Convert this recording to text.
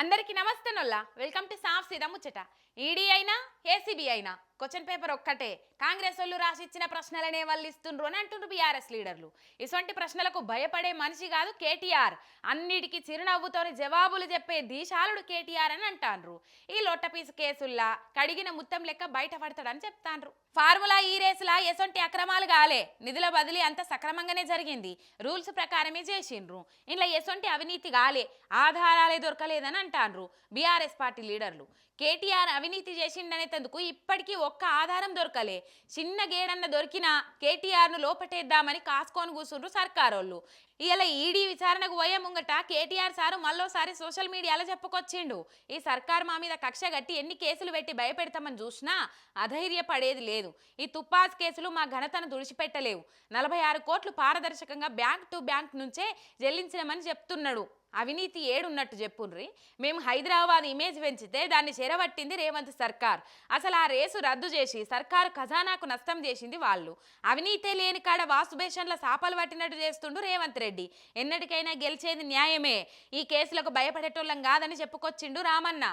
అందరికీ నమస్తే నొల్లా. Welcome to సాఫ్ సీదా ముచ్చట. ఈడీ అయినా ఏసీబీ అయినా క్వశ్చన్ పేపర్ ఒక్కటే. కాంగ్రెస్ వాళ్ళు రాసిచ్చిన ప్రశ్నలనే వాళ్ళు ఇస్తుండ్రు అని అంటుండ్రు బీఆర్ఎస్ లీడర్లు. ఇటువంటి ప్రశ్నలకు భయపడే మనిషి కాదు కేటీఆర్. అన్నిటికీ చిరునవ్వుతోని జవాబులు చెప్పే దీశాలుడు కేటీఆర్ అని అంటాండ్రు ఈ లొట్టపీసు కేసుల్లా కడిగిన ముత్తం లెక్క బయటపడతాడని చెప్తాండ్రు ఫార్ములా ఈ రేసులా ఎసొంటి అక్రమాలు కాలే నిధుల బదిలీ అంత సక్రమంగానే జరిగింది. రూల్స్ ప్రకారమే చేసిండ్రు. ఇంట్లో ఎసొంటి అవినీతి కాలే ఆధారాలే దొరకలేదని అంటాండ్రు బీఆర్ఎస్ పార్టీ లీడర్లు. కేటీఆర్ అవినీతి చేసిండనేటందుకు ఇప్పటికీ ఒక్క ఆధారం దొరకలే. చిన్న గేడన్న దొరికినా కేటీఆర్ను లోపటేద్దామని కాసుకొని కూర్చుండ్రు సర్కారోళ్ళు. ఇలా ఈడీ విచారణకు పోయే ముంగట కేటీఆర్ సారు మళ్ళోసారి సోషల్ మీడియాలో చెప్పుకొచ్చిండు. ఈ సర్కార్ మా మీద కక్ష గట్టి ఎన్ని కేసులు పెట్టి భయపెడతామని చూసినా అధైర్యపడేది లేదు. ఈ తుపాస్ కేసులు మా ఘనతను తుడిచిపెట్టలేవు నలభై ఆరు కోట్లు పారదర్శకంగా బ్యాంక్ టు బ్యాంక్ నుంచే చెల్లించినమని చెప్తున్నాడు. అవినీతి ఏడున్నట్టు చెప్పుండ్రి. మేము హైదరాబాద్ ఇమేజ్ పెంచితే దాన్ని చెరబట్టింది రేవంత్ సర్కార్. అసలు ఆ రేసు రద్దు చేసి సర్కారు ఖజానాకు నష్టం చేసింది వాళ్ళు. అవినీతే లేని కాడ వాసుబేషన్ల సాపలు పట్టినట్టు చేస్తుండు రేవంత్ రెడ్డి. ఎన్నటికైనా గెలిచేది న్యాయమే. ఈ కేసులకు భయపడేటోళ్ళం కాదని చెప్పుకొచ్చిండు రామన్న.